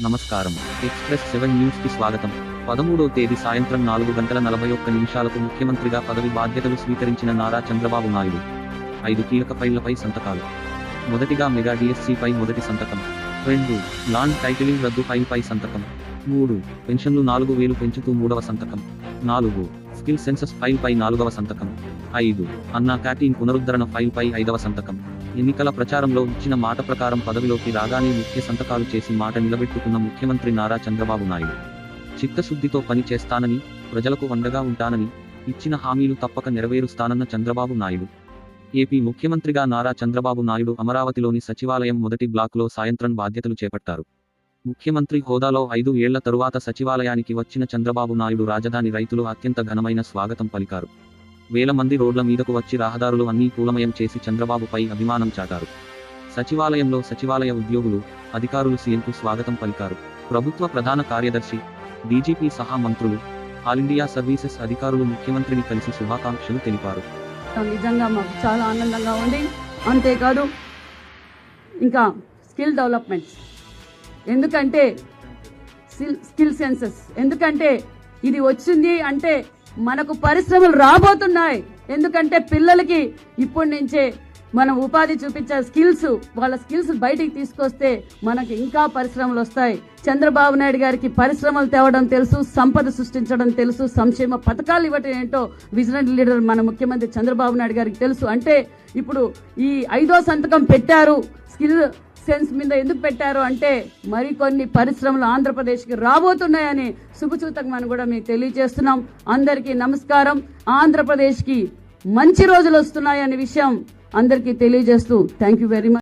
నమస్కారం. Express seven న్యూస్కి స్వాగతం. పదమూడో తేదీ సాయంత్రం నాలుగు గంటల నలభై ఒక్క నిమిషాలకు ముఖ్యమంత్రిగా పదవి బాధ్యతలు స్వీకరించిన నారా చంద్రబాబు నాయుడు. ఐదు కీలక ఫైళ్ళపై సంతకాలు. మొదటిగా మెగా డిఎస్సిపై మొదటి సంతకం. రెండు లాండ్ టైటిలింగ్ రద్దు ఫైల్పై సంతకం. మూడు పెన్షన్లు నాలుగు వేలు పెంచుతూ మూడవ సంతకం. నాలుగు స్కిల్ సెన్సస్ ఫైల్పై నాలుగవ సంతకం. ఐదు. అన్నా క్యాటీన్ పునరుద్ధరణ ఫైల్పై ఐదవ సంతకం. ఎన్నికల ప్రచారంలో ఇచ్చిన మాట ప్రకారం పదవిలోకి రాగానే ముఖ్య సంతకాలు చేసి మాట నిలబెట్టుకున్న ముఖ్యమంత్రి నారా చంద్రబాబు నాయుడు. చిత్తశుద్ధితో పని చేస్తానని ప్రజలకు అండగా ఉంటానని ఇచ్చిన హామీలు తప్పక నెరవేరుస్తానన్న చంద్రబాబు నాయుడు. ఏపీ ముఖ్యమంత్రిగా నారా చంద్రబాబు నాయుడు అమరావతిలోని సచివాలయం మొదటి బ్లాక్లో సాయంత్రం బాధ్యతలు చేపట్టారు. ముఖ్యమంత్రి హోదాలో ఐదు ఏళ్ళ తరువాత సచివాలయానికి వచ్చిన చంద్రబాబు నాయుడు రాజధాని రైతులు అత్యంత ఘనమైన స్వాగతం పలికారు. వేల మంది రోడ్ల మీదకు వచ్చి రహదారులు అన్నీ పూలమయం చేసి చంద్రబాబుపై అభిమానం చాటారు. సచివాలయంలో సచివాలయ ఉద్యోగులు అధికారులు సీఎంకు స్వాగతం పలికారు. ప్రభుత్వ ప్రధాన కార్యదర్శి డీజీపీ సహా మంత్రులు ఆల్ ఇండియా సర్వీసెస్ అధికారులు ముఖ్యమంత్రిని కలిసి శుభాకాంక్షలు తెలిపారు. నిజంగా మాకు చాలా ఆనందంగా ఉంది. అంతేకాదు ఇంకా స్కిల్ డెవలప్మెంట్స్. ఎందుకంటే స్కిల్ స్కిల్ సెన్సెస్. ఎందుకంటే ఇది వచ్చింది అంటే మనకు పరిశ్రమలు రాబోతున్నాయి. ఎందుకంటే పిల్లలకి ఇప్పటి నుంచే మనం ఉపాధి చూపించే స్కిల్స్ వాళ్ళ స్కిల్స్ బయటికి తీసుకొస్తే మనకి ఇంకా పరిశ్రమలు వస్తాయి. చంద్రబాబు నాయుడు గారికి పరిశ్రమలు తేవడం తెలుసు సంపద సృష్టించడం తెలుసు సంక్షేమ పథకాలు ఇవ్వటం ఏంటో విజనరీ లీడర్ మన ముఖ్యమంత్రి చంద్రబాబు నాయుడు గారికి తెలుసు. అంటే ఇప్పుడు ఈ ఐదో సంతకం పెట్టారు స్కిల్ సెన్స్ మీద ఎందుకు పెట్టారు అంటే మరికొన్ని పరిశ్రమలు ఆంధ్రప్రదేశ్కి రాబోతున్నాయని శుభసూతకమని కూడా మీకు తెలియజేస్తున్నాం. అందరికీ నమస్కారం. ఆంధ్రప్రదేశ్కి మంచి రోజులు వస్తున్నాయనే విషయం అందరికీ తెలియజేస్తూ థ్యాంక్ యూ వెరీ మచ్